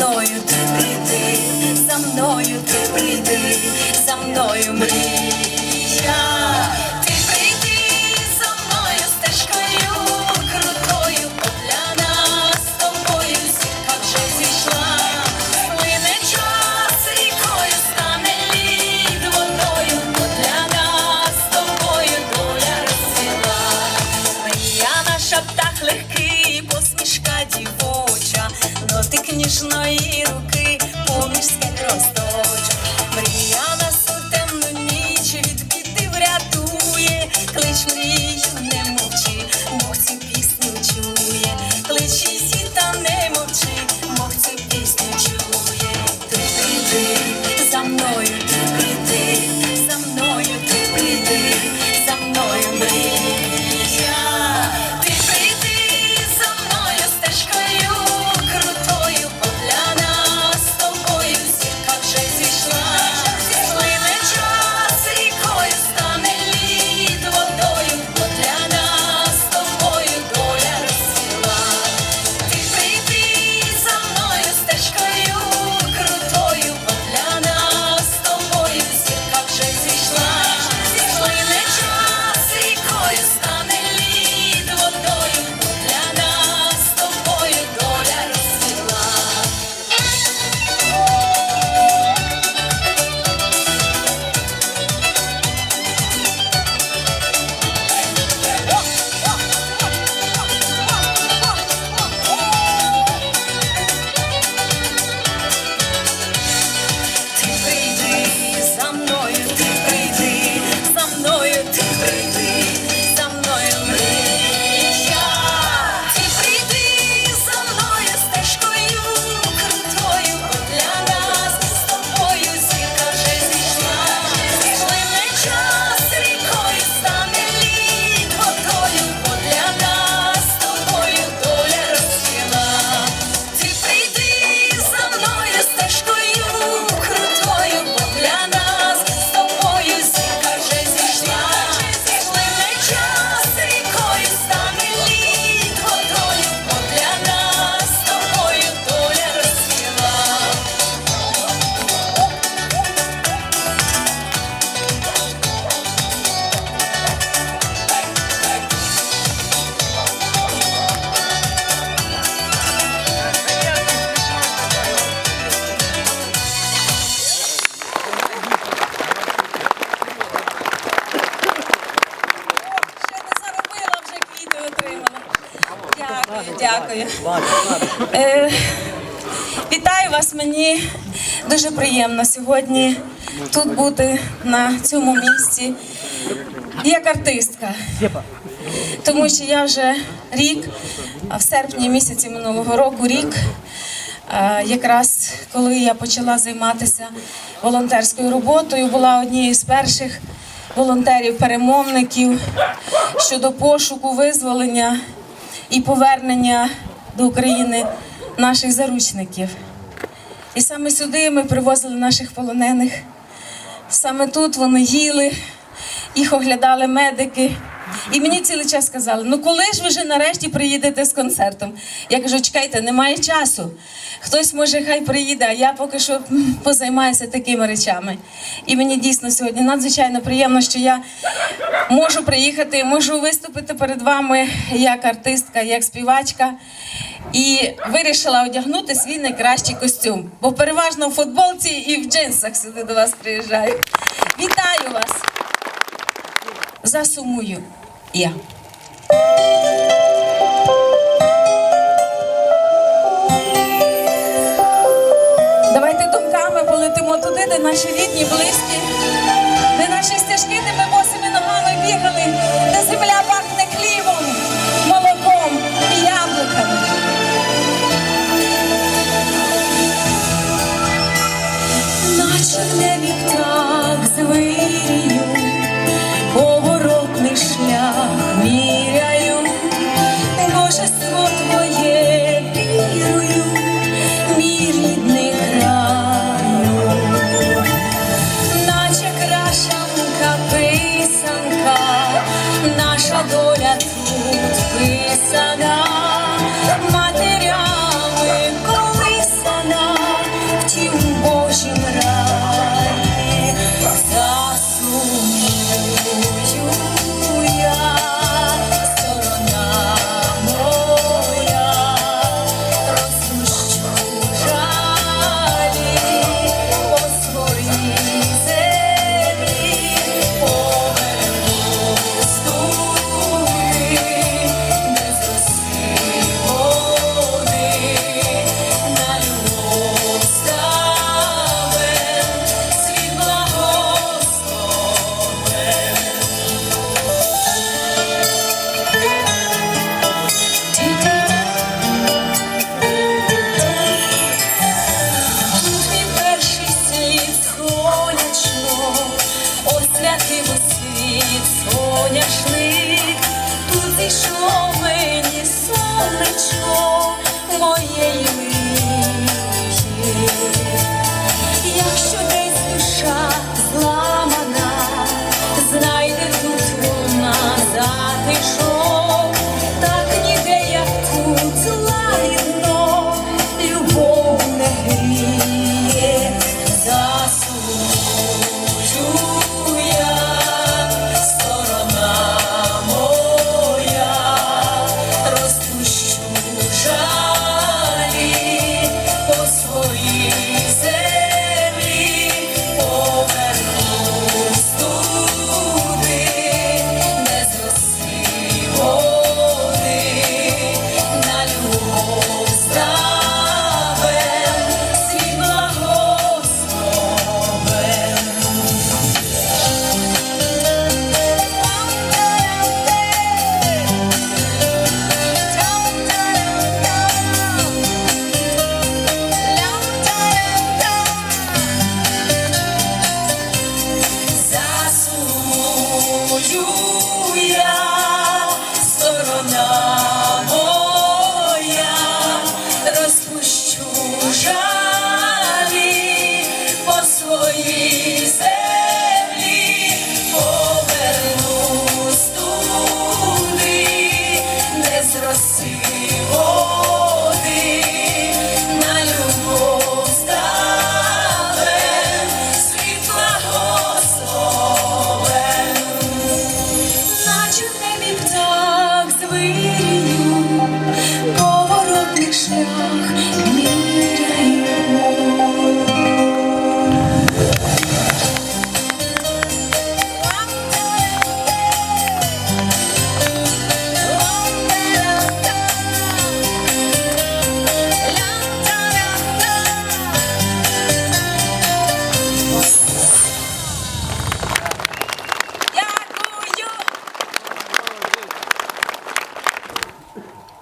мною, ти прийди, за мною, ти прийди, за мною мрія. Дякую. Е, вітаю вас, мені дуже приємно сьогодні тут бути на цьому місці як артистка. Тому що я вже рік, а в серпні місяці минулого року рік, якраз коли я почала займатися волонтерською роботою, була однією з перших волонтерів-перемовників щодо пошуку, визволення і повернення до України наших заручників. І саме сюди ми привозили наших полонених. Саме тут вони їли, їх оглядали медики. І мені цілий час сказали: ну коли ж ви вже нарешті приїдете з концертом? Я кажу, чекайте, немає часу. Хтось може хай приїде, а я поки що позаймаюся такими речами. І мені дійсно сьогодні надзвичайно приємно, що я можу приїхати, можу виступити перед вами як артистка, як співачка. І вирішила одягнути свій найкращий костюм, бо переважно в футболці і в джинсах сюди до вас приїжджаю. Вітаю вас! Засумую я. Давайте думками полетимо туди, де наші рідні, близькі, де наші стежки, де ми босими ногами бігали, де земля пахне Тут зійшло мені сонечко моєї. we are.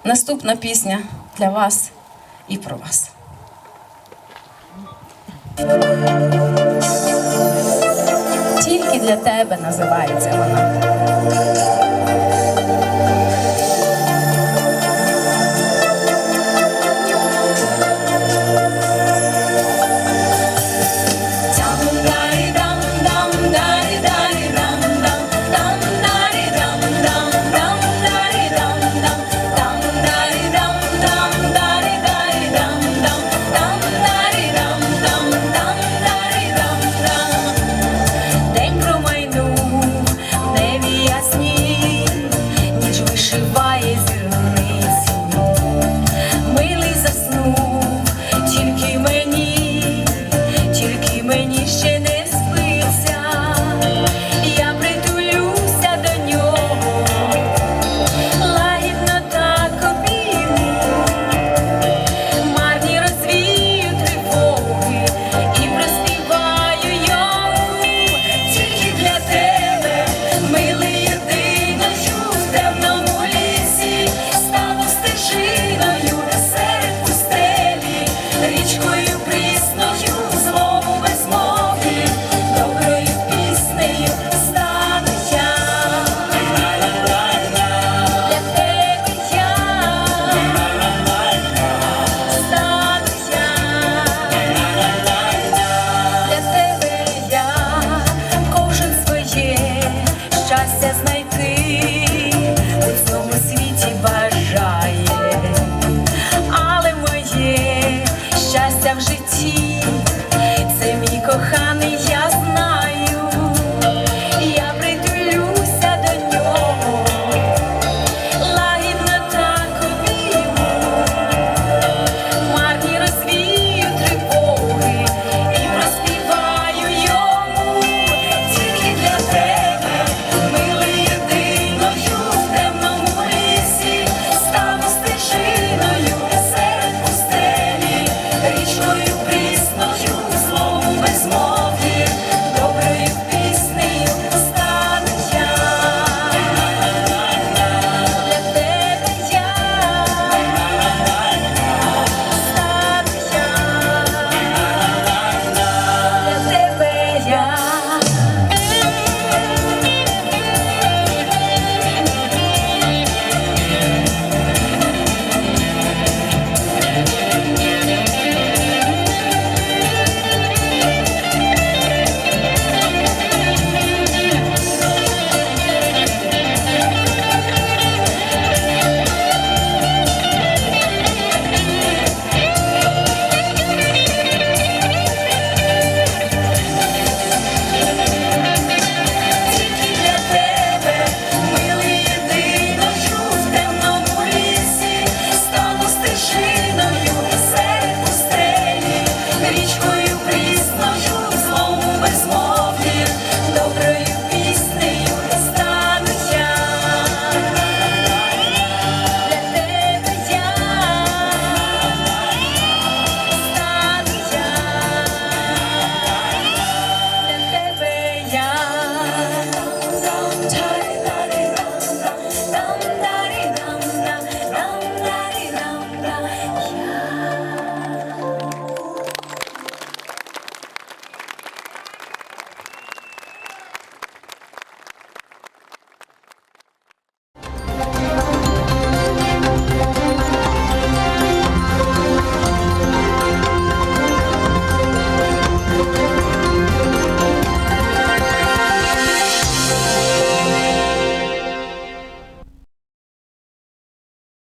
Наступна пісня для вас і про вас. Тільки для тебе називається вона.